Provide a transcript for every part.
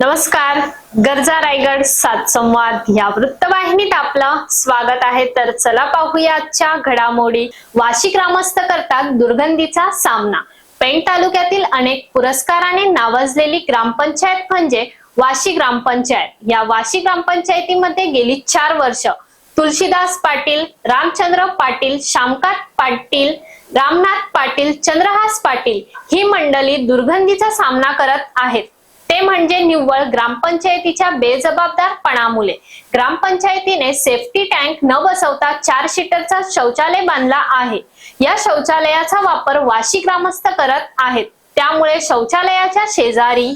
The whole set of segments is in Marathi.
नमस्कार गरजा रायगड सात संवाद या वृत्तवाहिनीत आपलं स्वागत आहे. तर चला पाहूया आजच्या घडामोडी. वाशी ग्रामस्थ करतात दुर्गंधीचा सामना. पेण तालुक्यातील अनेक पुरस्काराने नावाजलेली ग्रामपंचायत म्हणजे वाशी ग्रामपंचायत. या वाशी ग्रामपंचायतीमध्ये गेली चार वर्ष. तुलसीदास पाटील रामचंद्र पाटील श्यामकांत पाटील रामनाथ पाटील चंद्रहास पाटील ही मंडळी दुर्गंधीचा सामना करत आहेत. ते म्हणजे निव्वळ ग्रामपंचायतीच्या बेजबाबदारपणामुळे. ग्रामपंचायतीने सेफ्टी टँक न बसवता चार सीटरचा शौचालय बांधला आहे. या शौचालयाचा वापर वाशी ग्रामस्थ करत आहेत. त्यामुळे शौचालयाच्या शेजारी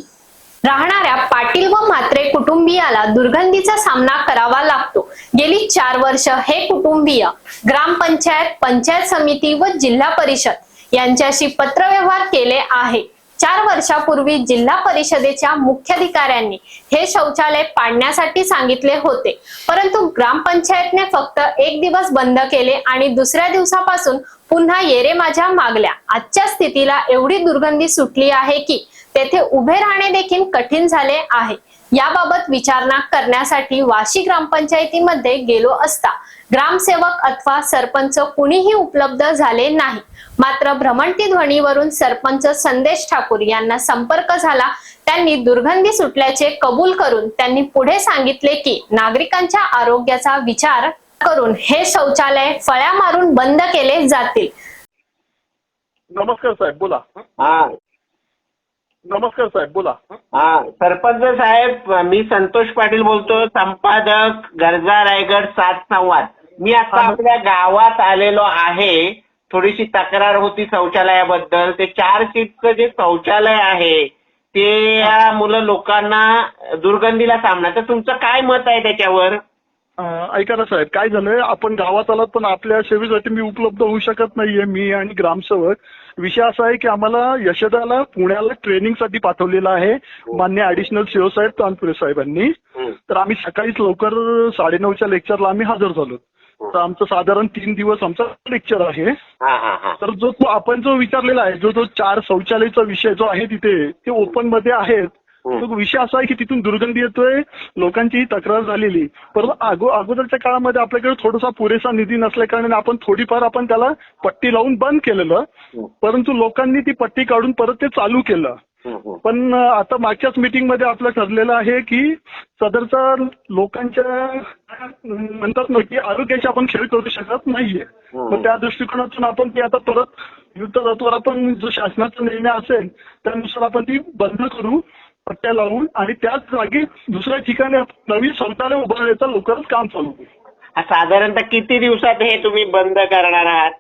राहणाऱ्या पाटील व म्हात्रे कुटुंबियाला दुर्गंधीचा सामना करावा लागतो. गेली चार वर्ष हे कुटुंबीय ग्रामपंचायत पंचायत समिती व जिल्हा परिषद यांच्याशी पत्रव्यवहार केले आहे. चार वर्षापूर्वी जिल्हा परिषदेच्या मुख्याधिकाऱ्यांनी हे शौचालय पाडण्यासाठी सांगितले होते. परंतु ग्रामपंचायतने फक्त एक दिवस बंद केले आणि दुसऱ्या दिवसापासून पुन्हा येरे माझ्या मागल्या. आजच्या स्थितीला एवढी दुर्गंधी सुटली आहे की तेथे उभे राहणे देखील कठीण झाले आहे. याबाबत विचारणा करण्यासाठी वाशी ग्रामपंचायतीमध्ये गेलो असता ग्रामसेवक अथवा सरपंच कुणीही उपलब्ध झाले नाही. मात्र भ्रमंती ध्वनीवरून सरपंच संदेश ठाकूर यांना संपर्क झाला. त्यांनी दुर्गंधी सुटल्याचे कबूल करून त्यांनी पुढे सांगितले की नागरिकांच्या आरोग्याचा विचार करून हे शौचालय फळ्या मारून बंद केले जातील. नमस्कार साहेब बोला. हा नमस्कार साहेब बोला. हा सरपंच साहेब मी संतोष पाटील बोलतो संपादक गरजा रायगड सात संवाद. मी आता. आपल्या गावात आलेलो आहे थोडीशी तक्रार होती शौचालयाबद्दल. ते चार सीटचं जे शौचालय आहे ते या मुलं लोकांना दुर्गंधीला सामना. तर तुमचं काय मत आहे त्याच्यावर? ऐका ना साहेब काय झालंय? आपण गावात आलात पण आपल्या सेवेसाठी मी उपलब्ध होऊ शकत नाहीये मी आणि ग्रामसेवक. विषय असा आहे की आम्हाला यशदाला पुण्याला ट्रेनिंगसाठी पाठवलेलं आहे. मान्य ऍडिशनल सीओ साहेब तानपुरे साहेबांनी. हं. तर आम्ही सकाळीच लवकर साडेनऊच्या लेक्चरला आम्ही हजर झालो. तर आमचं साधारण तीन दिवस आमचा लेक्चर आहे. हा हा हा. तर जो तो आपण जो विचारलेला आहे जो जो चार शौचालयाचा विषय जो आहे तिथे ते ओपनमध्ये आहेत. हं. तो विषय असा आहे की तिथून दुर्गंधी येतोय लोकांची तक्रार झालेली परंतु अगो अगोदरच्या काळामध्ये आपल्याकडे थोडासा पुरेसा निधी नसल्या कारणाने आपण थोडीफार आपण त्याला पट्टी लावून बंद केलेलं. परंतु लोकांनी ती पट्टी काढून परत ते चालू केलं. पण आता मागच्याच मीटिंगमध्ये आपलं ठरलेलं आहे की सदरचा लोकांच्या म्हणतात ना की आरोग्याशी आपण खेळ करू शकत नाहीये. मग त्या दृष्टिकोनातून आपण ती आता परत युद्ध तत्वावर आपण जो शासनाचा निर्णय असेल त्यानुसार आपण ती बंद करू पट्ट्या लावून आणि त्याच जागी दुसऱ्या ठिकाणी नवीन शौचालय उभारण्याचं लवकरच काम चालू करू हा, साधारणतः किती दिवसात हे तुम्ही बंद करणार आहात?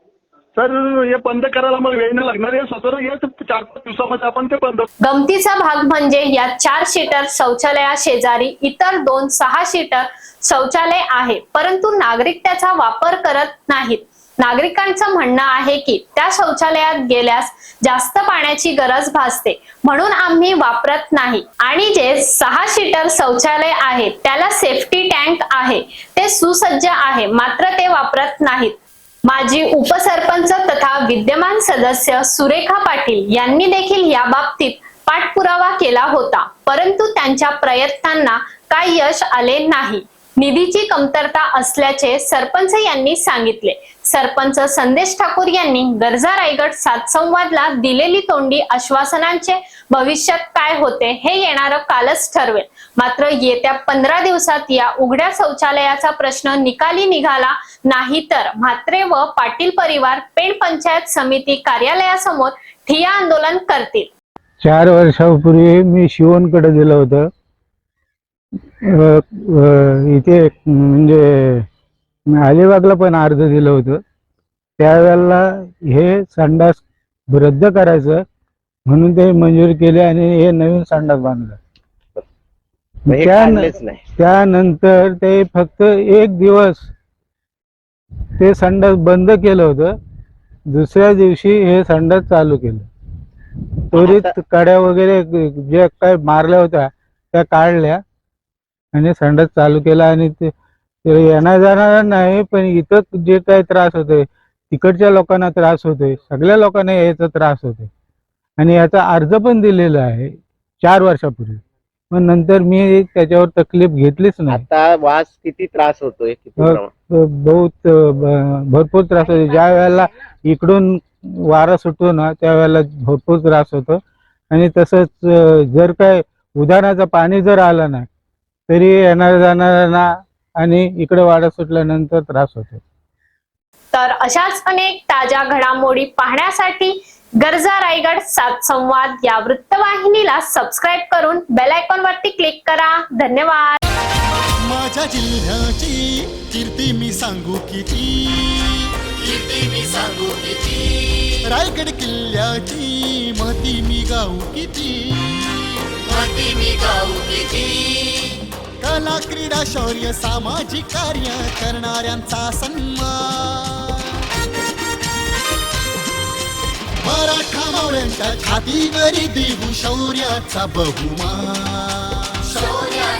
तर हे बंद करायला मला वेळ नाही लागणार. आहे सदर या चार पाच दिवसामध्ये आपण ते बंद गमतीचा भाग म्हणजे या चार सीटर शौचालया शेजारी इतर दोन सहा सीटर शौचालय आहे परंतु नागरिक त्याचा वापर करत नाहीत. नागरिकांचं म्हणणं आहे की त्या शौचालयात गेल्यास जास्त पाण्याची गरज भासते. म्हणून आम्ही वापरत नाही. आणि जे सहा सीटर शौचालय आहे त्याला सेफ्टी टँक आहे. ते सुसज्ज आहे मात्र ते वापरत नाहीत. माजी उपसरपंच तथा विद्यमान सदस्य सुरेखा पाटील यांनी देखील या बाबतीत पाठपुरावा केला होता. परंतु त्यांच्या प्रयत्नांना काय यश आले नाही. निधीची कमतरता असल्याचे सरपंच यांनी सांगितले. सरपंच संदेश ठाकूर यांनी गरजा रायगड सात संवादला दिलेली तोंडी आश्वासनांचे भविष्यात काय होते हे येणारं कालच ठरवेल. मात्र येत्या पंधरा दिवसात या उघड्या शौचालयाचा प्रश्न निकाली निघाला नाही तर म्हात्रे व पाटील परिवार पेण पंचायत समिती कार्यालयासमोर ठिया आंदोलन करतील. चार वर्षापूर्वी मी शिवनकडे दिलं होतं. इथे म्हणजे मी अलिबागला पण अर्ज दिलं होतं. त्यावेळेला हे संडास रद्द करायचं म्हणून ते मंजूर केले आणि हे नवीन संडास बांधलं. हे त्या- काढलेच नाही. त्यानंतर ते फक्त एक दिवस ते संडास बंद केलं होतं. दुसऱ्या दिवशी हे संडास चालू केलं. त्वरित कड्या वगैरे जे काय मारल्या होत्या त्या काढल्या आणि संडास चालू केला आणि ते ते येणार जाणार नाही पण इथं जे काही त्रास होतोय तिकडच्या लोकांना त्रास होतोय सगळ्या लोकांना याचा त्रास होतोय आणि याचा अर्ज पण दिलेला आहे चार वर्षापूर्वी मग नंतर मी त्याच्यावर तकलीफ घेतलीच नाही आता वास किती त्रास होतोय किती हो. प्रमाण? बहुत ब- भरपूर त्रास होतो ज्या वेळेला इकडून वारा सुटतो ना त्यावेळेला भरपूर त्रास होतो आणि तसंच अं, जर काय उदाहरणाचं पाणी जर आलं नाही तरी येणार जाणाऱ्यांना आणि इकडे वारा सुटल्यानंतर त्रास होतो. तर अशाच अनेक ताज्या घडामोडी पाहण्यासाठी गरजा रायगड सात संवाद या वृत्तवाहिनीला सबस्क्राईब करून बेल आयकॉन वरती क्लिक करा. धन्यवाद. माझ्या जिल्ह्याची कीर्ती मी सांगू किती कीर्ती मी सांगू किती रायगड किल्ल्याची महती मी गाऊ किती महती मी गाऊ किती कला क्रीडा शौर्य सामाजिक कार्य करणाऱ्यांचा सन्मान. मराठा मावळ्यांच्या छातीवरी देऊ शौर्याचा बहुमान.